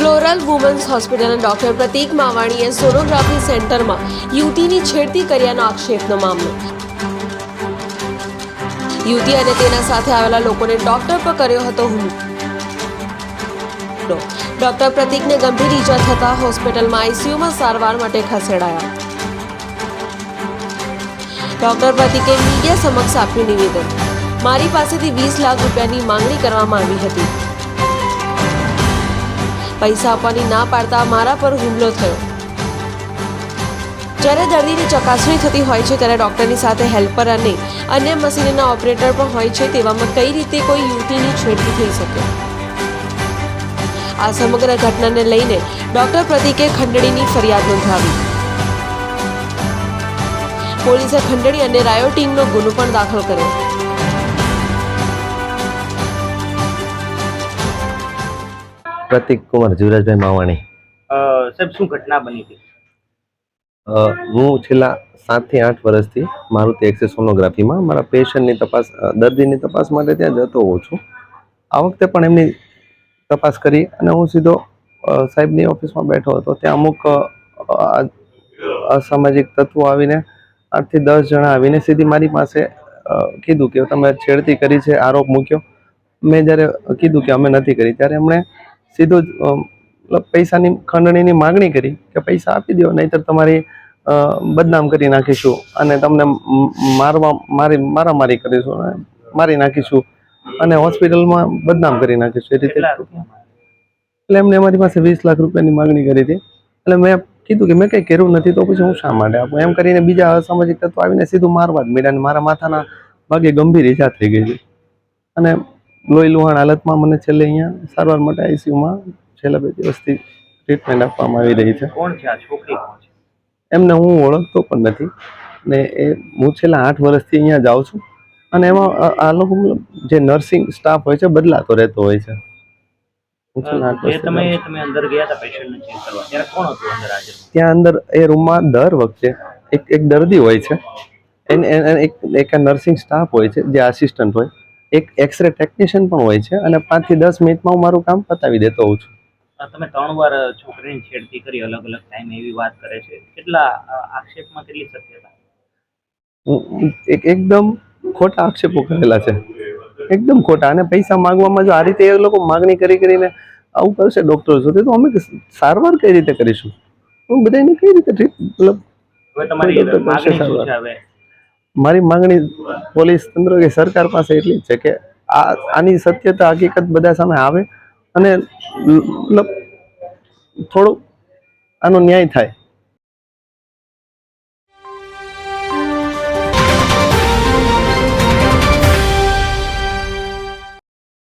Women's હોસ્પિટલના doctor પ્રતીક માવાણીએ sonography સેન્ટરમાં યુવતીની છેડતી કર્યાનો આક્ષેપનો મામલો. યુવતી અને તેના સાથે આવેલા લોકોને ડોક્ટર પર કર્યો હતો હુમલો. ડોક્ટર પ્રતીકને ગંભીર ઈજા થતા હોસ્પિટલમાં આઈસીયુમાં સારવાર માટે ખસેડાયા. ડોક્ટર પ્રતિકે મીડિયા સમક્ષ આપ્યું નિવેદન. મારી પાસેથી વીસ લાખ રૂપિયાની માંગણી કરવામાં આવી હતી. પૈસા આપવાની ના પાડતા મારા પર હુમલો થયો. જ્યારે દર્દીની ચકાસણી થતી હોય છે, ત્યારે ડૉક્ટરની સાથે હેલ્પર અને અન્ય મશીનના ઓપરેટર પણ હોય છે, તેવામાં કઈ રીતે કોઈ યુવતીની છેડતી થઈ શકે? આ સમગ્ર ઘટનાને લઈને ડોક્ટર પ્રતિકે ખંડણીની ફરિયાદ નોંધાવી. પોલીસે ખંડણી અને રાયો ટીમનો ગુનો પણ દાખલ કર્યો. પ્રતિક કુમાર જીવરાજભાઈ માવાણી. સાહેબ શું ઘટના બની હતી? હું છેલ્લા સાતથી આઠ વર્ષથી મારુતિ એક્સે સોનોગ્રાફીમાં મારા પેશન્ટની તપાસ દર્દીની તપાસ માટે ત્યાં જતો હોઉં છું. આ વખતે પણ એમની તપાસ કરી અને હું સીધો સાહેબની ઓફિસમાં બેઠો હતો. ત્યાં અમુક અસામાજિક તત્વો આવીને આઠથી દસ જણા આવીને સીધી મારી પાસે કીધું કે તમે છેડતી કરી છે આરોપ મૂક્યો. મેં જ્યારે કીધું કે અમે નથી કરી ત્યારે એમણે સીધું જ મતલબ પૈસાની ખંડણીની માગણી કરી કે પૈસા આપી દો નહીતર તમારી બદનામ કરી નાખીશું અને તમને મારવા મારી મારામારી કરીશું અને મારી નાખીશું અને હોસ્પિટલમાં બદનામ કરી નાખીશું. એ રીતે એટલે એમને અમારી પાસે વીસ લાખ રૂપિયાની માગણી કરી હતી. એટલે મેં કીધું કે મેં કંઈ કર્યું નથી તો પછી હું શા માટે આપું? એમ કરીને બીજા અસામાજિક તત્વો આવીને સીધું મારવા જ મળ્યા અને મારા માથાના ભાગે ગંભીર ઈજા થઈ ગઈ છે અને લોહી લુહાણ હાલતમાં મને છેલ્લે અહીંયા સારવાર માટે આઈસીયુમાં છેલ્લા બે દિવસથી ટ્રીટમેન્ટ આપવામાં આવી રહી છે. કોણ છે આ છોકરી? એમને હું ઓળખતો પણ નથી ને એ હું છેલ્લા આઠ વર્ષથી અહીંયા જાઉં છું અને એમાં આ- લોકો જે નર્સિંગ સ્ટાફ હોય છે બદલાતો રહેતો હોય છે. ત્યાં અંદર એ રૂમમાં દર વખતે એક એક દર્દી હોય છે. એક નર્સિંગ સ્ટાફ હોય છે જે આસિસ્ટન્ટ હોય. એક એક્સરે ટેકનિશિયન પણ હોય છે અને પાંચથી દસ મિનિટમાં હું મારું કામ પતાવી દેતો હોઉં છું. તમે ત્રણ વાર છોકરીને છેડતી કરી અલગ અલગ ટાઈમ એવી વાત કરે છે. કેટલા આક્ષેપમાં કેટલી સત્યતા? એક એકદમ ખોટા આક્ષેપો કરેલા છે. એકદમ ખોટા અને પૈસા માંગવામાં જો આ રીતે એ લોકો માગણી કરી કરીને આવું કરશે ડોક્ટર સુધી તો અમે સારવાર કઈ રીતે કરીશું? હું બધાને કઈ રીતે મતલબ હવે તમારી માગણી શું છે હવે? મારી માંગણી પોલીસ તંત્ર કે સરકાર પાસે એટલી છે કે આ આની સત્યતા હકીકત બધા સામે આવે અને મતલબ થોડુંક આનો ન્યાય થાય.